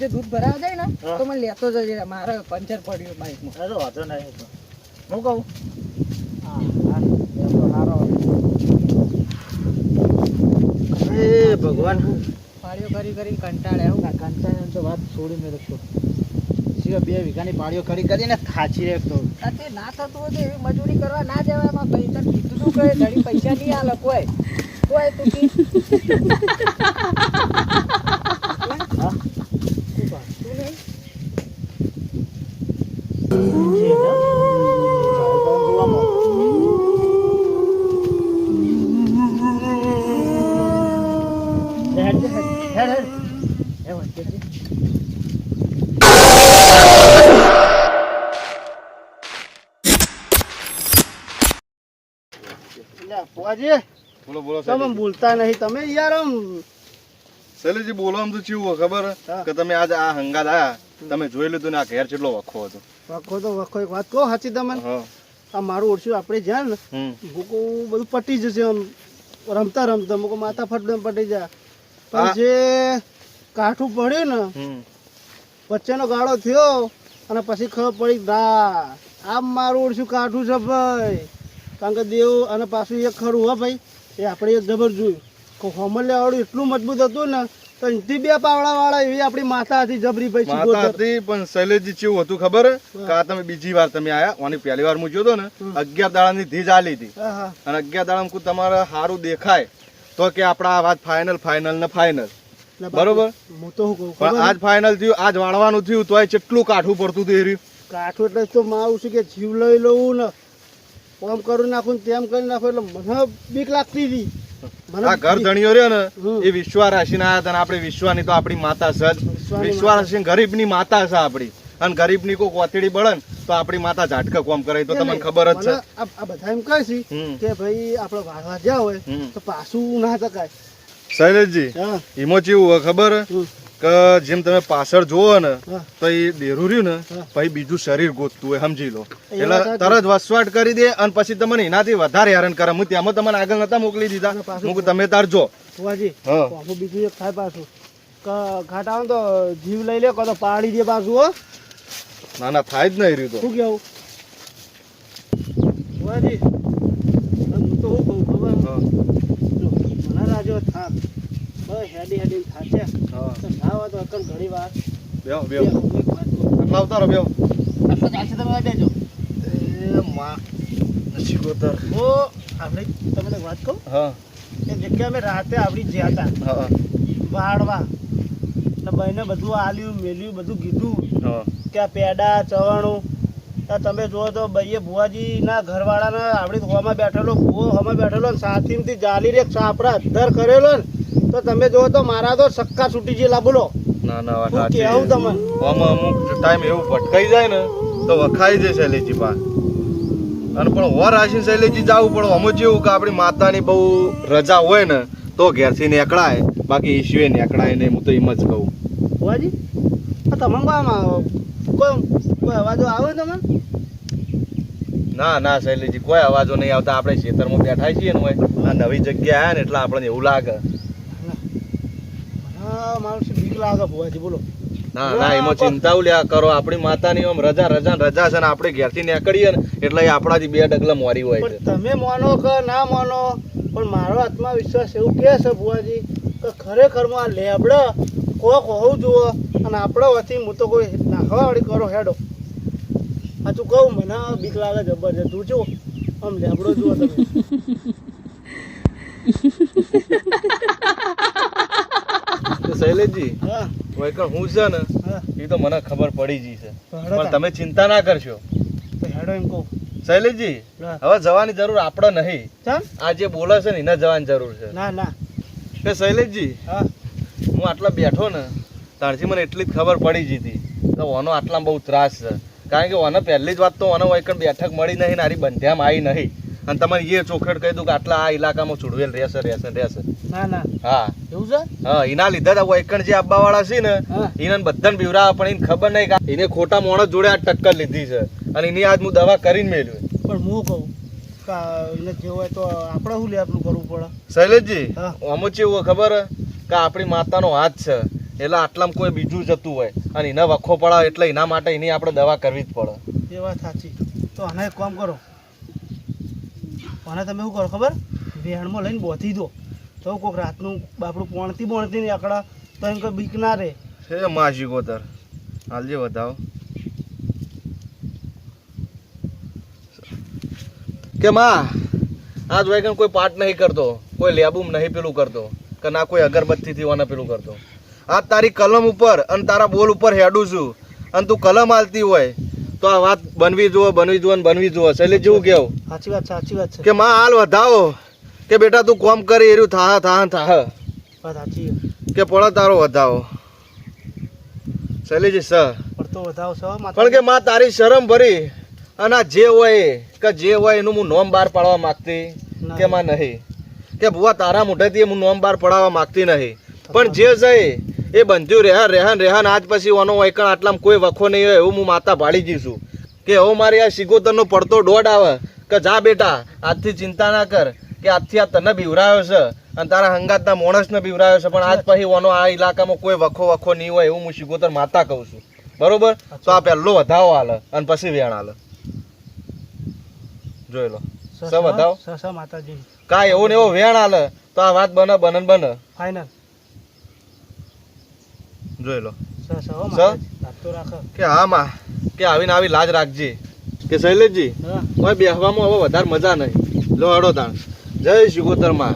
વચ્ચે દૂધ ભરાવા જાય ને તો મને લેતો જજે. મારે પંચર પડ્યું બાઈકમાં અરે વાંધો નહીં તો. હું કહું? એ તો સારો એ ભગવાન પાળીઓ કરી કરી કંટાળે આવું ના કંટાળે તો વાત છોડી મેં તો સિવાય બે વીઘાની પાળીઓ ખડી કરીને ખાચી રે તો. ના થતું હોય તો એવી મજૂરી કરવા ના જવાય. એમાં ભાઈ તને કીધું કહે ઘડી પૈસા નહીં આલે. કોઈ કોઈ તું ફુવાજી, બોલો બોલો તમે. બોલતા નહીં તમે યાર આમ. શૈલેષજી બોલો આમ તો ચેવું ખબર. કે તમે આજે આ હંગાત આયા તમે જોઈ લીધું ને આ ઘેર કેટલો વખો હતો. વખો તો વખો એક વાત કહો સાચી તમને? આ મારું ઓળખ્યું આપણે જ્યાં ને મૂકો બધું પટી જશે આમ રમતા રમતા મૂકો માથા ફટ પટી જાય પણ જે કાઠું પડ્યું ને વચ્ચેનો ગાળો થયો અને પછી ખબર પડી ના આમ મારું ઓળશું કાઠું છે ભાઈ. કારણ કે દેવ અને પાછું એક ખરું હો ભાઈ એ આપણે એક જબર જોયું. કે હોમર લેવાળું એટલું મજબૂત હતું ને તો અહીંથી બે પાવડા વાળા એવી આપણી માતા હતી જબરી ભાઈ માતા હતી પણ શૈલેષજી ચેવું હતું ખબર? હે? કે આ તમે બીજી વાર તમે આયા? ઓની પહેલી વાર મૂક્યો હતો ને અગિયાર દાડાની ધીજ હા હા. અને અગિયાર દાડા તમારે સારું દેખાય તો કે આપણા આ વાત ફાઇનલ ફાઇનલ ને ફાઇનલ બરોબર. હું તો પણ આજ ફાઇનલ થયું આજ વાળવાનું થયું તોય કેટલું કાઠું પડતું હતું એ રહ્યું. કાઠું એટલે તો માં છે કે જીવ લઈ લઉં ને ઓમ કરી નાખું તેમ કરી નાખું એટલે મને બીક લાગતી હતી. આ ઘર ધણીઓ રહ્યો ને એ વિશ્વા રાશિના હતા ને આપણે વિશ્વાની તો આપણી માતા છે વિશ્વા રાશિ ગરીબની માતા છે આપણી. અને ગરીબની કોઈ કોથળી બળે ને તો આપણી માતા ઝાટકા કોમ કરે તો તમને ખબર જ છે. આ બધા એમ કહે છે કે ભાઈ આપણે વાળવા જ્યાં હોય તો પાછું ના શકાય. શૈલેષજી એમાં હોય ખબર. કે જેમ તમે પાછળ જોવો ને. તો એ દેરું રહ્યું ને. પછી બીજું શરીર ગોતતું હોય સમજી લો. એટલે તરત વસવાટ કરી દે અને પછી તમને એનાથી વધારે હેરાન કરે. હું તેમાં તમને આગળ નતા મોકલી દીધા. પાછું- હું તમે તાર જો. વાજી હા. બીજું એક થાય પાછું. કે ઘાટ આવે તો જીવ લઈ લે કો તો પાડી દે પાછું હો. ના ના થાય જ નહીં રહ્યું તો. શું કેવું? વાજી હું તો હું કહું ખબર? હા. જો મને રાજો થાક બસ હેડી હેડી થાશે હા. તો તો અકલ ઘણી વાર. બેહો બેહો. આટલા ઉતારો બેહો. આટલો ચાલશે તમે બેજો એ માં ગોતર હું આપણે તમને વાત કહું? હા. એ જગ્યા અમે રાતે આવડી ગયા હતા. હા. વાળવા. તો ભાઈને બધું આલ્યું મેલ્યું બધું કીધું. હા. કે પેડા ચવાણું તમે જુઓ તો ભાઈએ ભુવાજીના ઘરવાળાને આપણી હોમાં બેઠેલો ભૂવો હોમાં બેઠેલો ને સાથીમથી જાલી રે સાપરા અધર કરેલો ને તો તમે જુઓ તો મારા તો સક્કા છૂટી ગયેલા બોલો. ના ના વાત કહેવું તમને? આમાં અમુક ટાઈમ એવું ભટકાઈ જાય ને તો વખાઈ જાય શૈલેજી પા અને પણ હોર રાશિ શૈલેજી જવું પડે અમુક જેવું કે આપણી માતાની બહુ રજા હોય ને તો ઘેરથી નેકળાય. બાકી ઈશ્વે નેકળાય ને હું તો એમ જ કહું. ભુવાજી આમાં કોઈ કોઈ અવાજો આવે તમને? ના ના શૈલીજી કોઈ અવાજો નહીં આવતા. આપણે ખેતરમાં બેઠા છીએ ને આ નવી જગ્યા આવ્યા ને એટલે આપણને એવું લાગે. હા મારું શું બીક લાગે ભુવાજી બોલો. ના ના એમાં ચિંતા લ્યા કરો. આપણી માતાની આમ રજા રજા રજા છે ને આપણે ઘેરથી નીકળીએ ને એટલે આપણાથી બે ડગલા મોરી હોય છે. તમે માનો કે ના માનો પણ મારો આત્મવિશ્વાસ એવું કે છે ભુવાજી કે ખરેખરમાં લેબડા કોક હોવું જુઓ અને આપણો વતી હું તો કોઈ નાખવા વાળી કરો હેડો. સાચું કહું મને બીક લાગે જબરજસ્ત તું જો આમ લેબડો જુઓ તમે. તો શૈલેષજી હા. હું છે ને એ તો મને ખબર પડી ગઈ છે. પણ તમે ચિંતા ના કરશો. તો હેડો એમ કહું. શૈલેષજી હવે જવાની જરૂર આપણે નહીં. આ જે બોલે છે ને એને જવાની જરૂર છે. ના ના. કે હા. હું આટલા બેઠો ને ત્યારથી મને એટલી જ ખબર પડી જ હતી. તો ઓનો આટલા બહુ ત્રાસ છે. કારણ કે ઓને પહેલી જ વાત તો ઓને વૈકણ બેઠક મળી નહીં નારી બંધ્યામાં આવી નહીં. અને તમારે એ ચોખેડ કહી દઉં કે આટલા આ ઇલાકામાં ચૂડવેલ રહેશે રહેશે રહેશે. ના ના. હા. એવું છે? હા એના લીધે જ આ વૈકણ જે આબા વાળા છે ને એને બધાને બીવરાવે પણ એને ખબર નહીં કે એને ખોટા મોણસ જોડે આ ટક્કર લીધી છે. અને એની આજ હું દવા કરીને મેળવ્યું પણ હું કહું એને જે હોય તો આપણે શું લે આપણું કરવું પડે? શૈલેષજી. આમાં એવું ખબર? કે આપણી માતાનો હાથ છે. એટલે આટલામાં કોઈ બીજું જતું હોય. અને એના વખો પડાવે એટલે એના માટે એની આપણે દવા કરવી જ પડે. એ વાત સાચી. તો આને એક કામ કરો. આને તમે શું કરો ખબર? વેણમાં લઈને બોથી દો. તો કોઈક રાતનું બાપડું પોણતી પોણતી નહીં આકડા તો એમ કોઈ બીક ના રહે. છે માસી ગોતર. હાલજે વધાવો. કે માં આજ વાગ્યા કોઈ પાટ નહીં કરતો. કોઈ લેબુમ નહીં પેલું કરતો. કે ના કોઈ અગરબત્તીથી વાના પેલું કરતો. આ તારી કલમ ઉપર અને તારા બોલ ઉપર હેડું છું. અને તું કલમ આલતી હોય તો આ વાત બનવી જુઓ બનવી જુઓ ને બનવી જુઓ. એટલે જેવું કેવું? સાચી વાત સાચી વાત છે. કે માં હાલ વધાવો. કે બેટા તું કોમ કરી એર્યું થાહ થાહ થાહ. કે પડો તારો વધાવો. શૈલેષજી સર. પડતો વધાવો છો પણ કે માં તારી શરમ ભરી. અને આ જે હોય કે જે હોય એનું હું નોમ બહાર પાડવા માંગતી. કે માં નહીં. કે ભુવા તારા મોઢેથી હું નોમ બહાર પડાવવા માંગતી નહીં. પણ જે છે એ બંધ્યું રેહાન રહેન રહેન આજ પછી ઓનો વૈકણ આટલામાં કોઈ વખો નહીં હોય એવું હું માતા ભાળી જઈશું કે હવે મારે આ સિગોતરનો પડતો દોડ આવે કે જા બેટા આજથી ચિંતા ના કર કે આજથી આ તને બીવરાયો છે અને તારા હંગાતના માણસને બીવરાયો છે. પણ આજ પછી ઓનો આ ઇલાકામાં કોઈ વખો વખો નહીં હોય એવું હું સિગોતર માતા કહું છું. બરોબર? તો આ પહેલો વધાવો હાલે અને પછી વેણ હાલે જોઈ લો. સ- વધાવો સ સ માતાજી. કાંઈ એવો ને એવો વેણ હાલે તો આ વાત બને બને બને. ફાઇનલ જોઈ લો. કે હા માં. કે આવીને આવી લાજ રાખજે. કે શૈલેષજી કોઈ બેહવામાં હવે વધારે મજા નહીં. લો હડો તાણ. જય શિકોતરમાં.